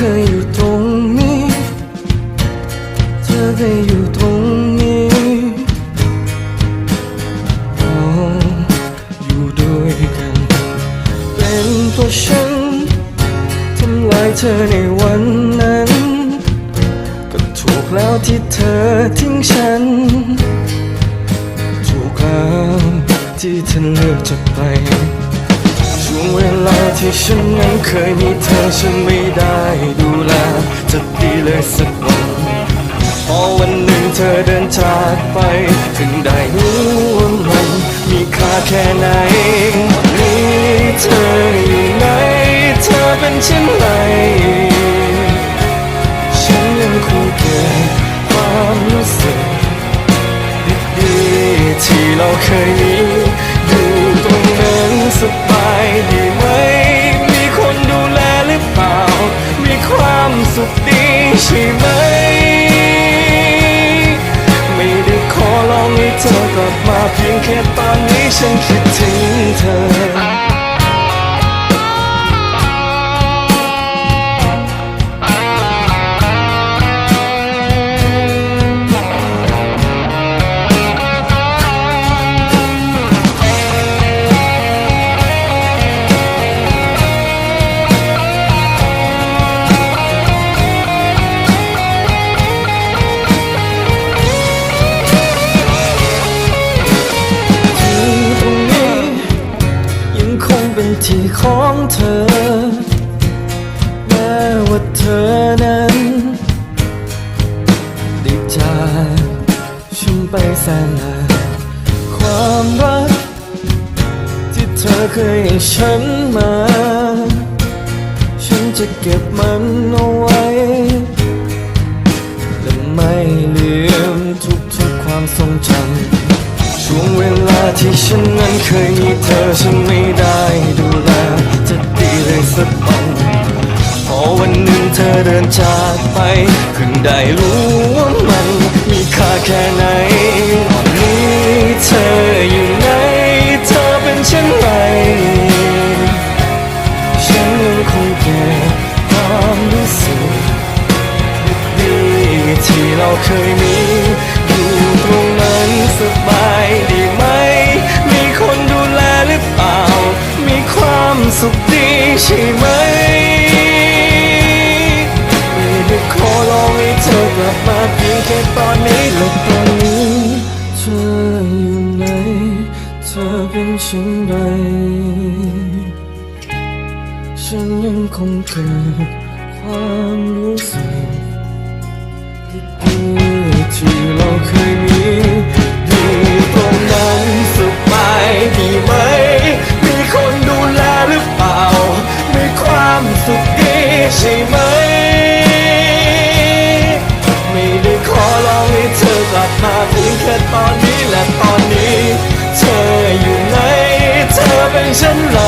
เคยอยู่ตรงนี้ เธอเคยอยู่ตรงนี้เราอยู่ด้วยกัน เป็นตัวฉันทำลายเธอในวันนั้น ก็ถูกแล้วที่เธอทิ้งฉัน ถูกแล้วที่เธอเลือกจะไป วงเวลาที่ฉันยังเคยมีเธอฉันไม่ได้ดูแลเธอดีเลยสักวันพอวันหนึ่งเธอเดินจากไป ถึงได้รู้ว่ามันมีค่าแค่ไหนนนี้เธออยู่ไหนเธอเป็นเช่นไรฉันยังคงเก็บความรู้สึกดีๆที่เราเคยมี สุขดีใช่ไหม ไม่ได้ขอร้องให้เธอกลับมาเพียงแค่ตอนนี้ฉันคิดถึงเธอ เป็นที่ของเธอ แม้ว่าเธอนั้นได้จากฉันไปแสนนานความรัก ที่เธอเคยให้ฉันมา ฉันจะเก็บมันเอาไว้และไม่ลืมทุกๆความทรงจำ ช่วงเวลาที่ฉันนั้นเคยมีเธอฉันไม่ได้ดูแลจะดีเลยสักวันพอวันหนึ่งเธอเดินจากไปเพิ่งได้รู้ว่ามันมีค่าแค่ไหนวันนี้เธออยู่ไหนเธอเป็นเช่นไรฉันยังคงเก็บความรู้สึกดีที่เราเคยมี สุขดีใช่ไหม ไม่ได้ขอร้องให้เธอกลับมาเพียงแค่ตอนนี้และตอนนี้เธออยู่ไหน เธอเป็นเช่นไรฉันยังคงเก็บความรู้สึกดีที่เราเคยมี ใช่ไหม ไม่ได้ขอร้องให้เธอกลับมาเพียงแค่ตอนนี้และตอนนี้ เธออยู่ไหน เธอเป็นฉันหรอ